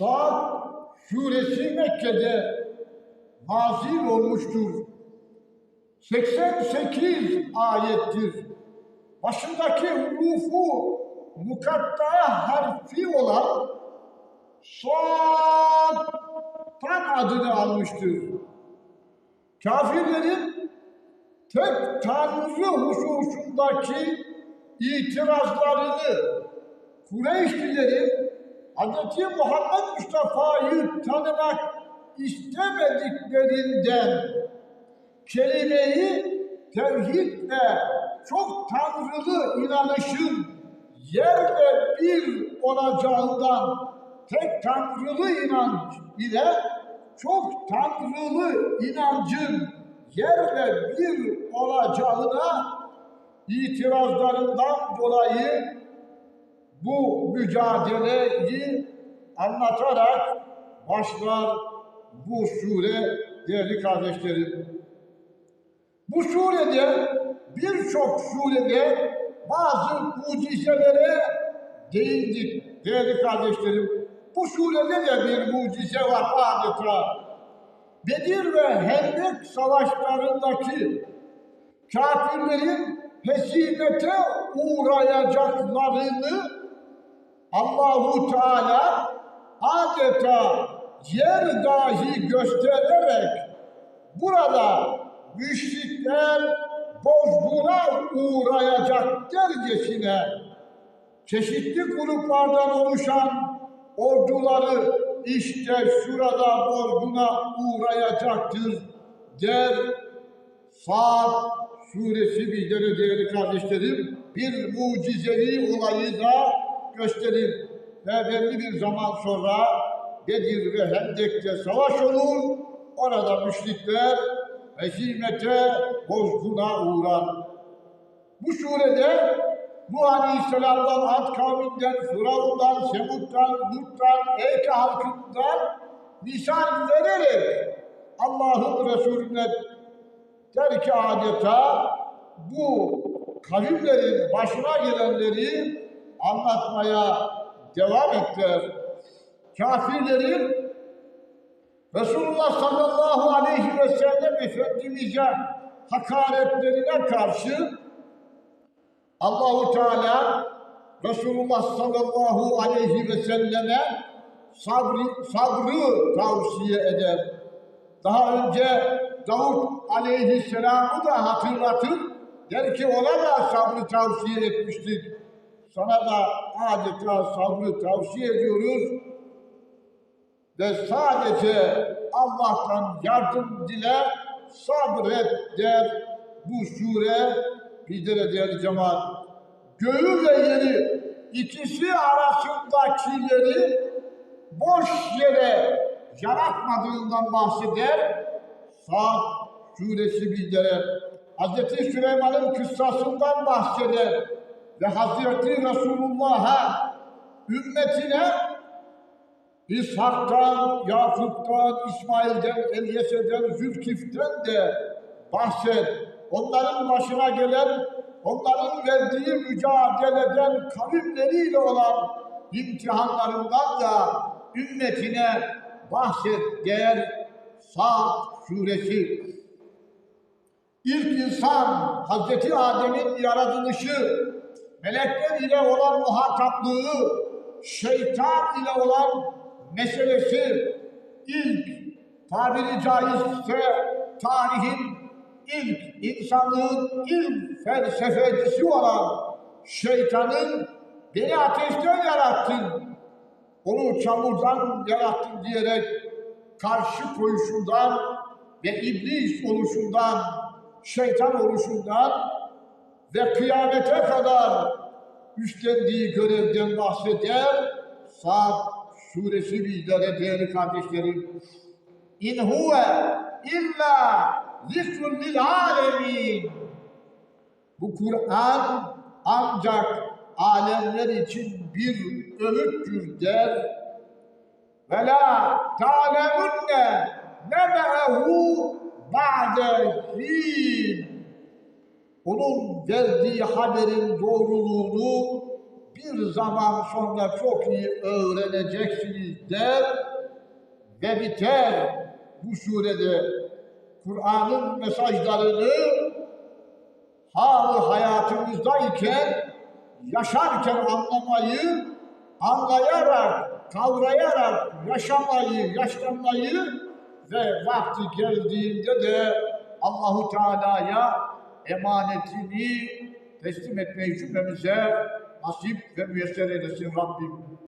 Saat suresi Mekke'de nazil olmuştur. 88 ayettir. Başındaki hurufu mukatta harfi olan Sad'dan adını almıştır. Kafirlerin tek tanrı hususundaki itirazlarını Kureyşlilerin Hz. Muhammed Mustafa'yı tanımak istemediklerinden kelimeyi tevhid çok tanrılı inanışın yerle bir olacağından tek tanrılı inanç ile çok tanrılı inancın yerle bir olacağına itirazlarından dolayı bu mücadeleyi anlatarak başlar bu sure değerli kardeşlerim. Bu surede birçok surede bazı mucizelere değindik değerli kardeşlerim. Bu surede de bir mucize var adeta. Bedir ve Hendek savaşlarındaki kafirlerin hezimete uğrayacaklarını Allahu Teala adeta yer dahi göstererek burada müşrikler bozguna uğrayacak dercesine çeşitli gruplardan oluşan orduları işte şurada bozguna uğrayacaktır der. Saat suresi bizlere değerli kardeşlerim bir mucizevi olayı da gösterir ve belli bir zaman sonra Bedir ve Hendek'te savaş olur. Orada müşrikler hezimete, bozguna uğrar. Bu surede bu Aleyhisselam'dan, Ad kavminden, Firavun'dan, Semud'dan, Lut'tan, Eyke halkından misal vererek Allah'ın Resulüne der ki adeta bu kavimlerin başına gelenleri anlatmaya devam ettiler. Kafirlerin Resulullah sallallahu aleyhi ve sellem Efendimiz'e hakaretlerine karşı Allahu Teala Resulullah sallallahu aleyhi ve selleme sabrı, sabrı tavsiye eder. Daha önce Davut aleyhisselamı da hatırlatır. Der ki ona da sabrı tavsiye etmiştik. Sana da adeta sabrı tavsiye ediyoruz. Ve sadece Allah'tan yardım dile, sabret der bu sure bizlere değerli cemaat. Göğü ve yeri ikisi arasındakileri boş yere yaratmadığından bahseder. Saat suresi bizlere Hz. Süleyman'ın kıssasından bahseder ve Hz. Resulullah'a ümmetine İshak'tan, Yakup'tan, İsmail'den, Elyese'den, Zülkif'ten de bahset. Onların başına gelen, onların verdiği mücadeleden kavimleriyle olan imtihanlarından da ümmetine bahset der Saat suresi. İlk insan Hazreti Adem'in yaratılışı, melekler ile olan muhataplığı, şeytan ile olan meselesi ilk tabiri caizse tarihin ilk insanlığın ilk felsefecisi olan şeytanın beni ateşten yarattın, onu çamurdan yarattın diyerek karşı koyuşundan ve iblis oluşundan, şeytan oluşundan ve kıyamete kadar üstlendiği görevden bahseder. Saat suresi bizlere değerli kardeşlerim. İn huve illa zikrun lil alemin. Bu Kur'an ancak alemler için bir öğüttür der. Ve la ta'lemunne nebe'ehu ba'de hin. Onun verdiği haberin doğruluğunu bir zaman sonra çok iyi öğreneceksiniz der ve biter. Bu surede Kur'an'ın mesajlarını hali hayatımızdayken yaşarken anlamayı, anlayarak, kavrayarak yaşamayı, yaşlanmayı ve vakti geldiğinde de Allahu Teala'ya emanetini teslim etmeyi cümlemize nasip ve müyesser eylesin Rabbim.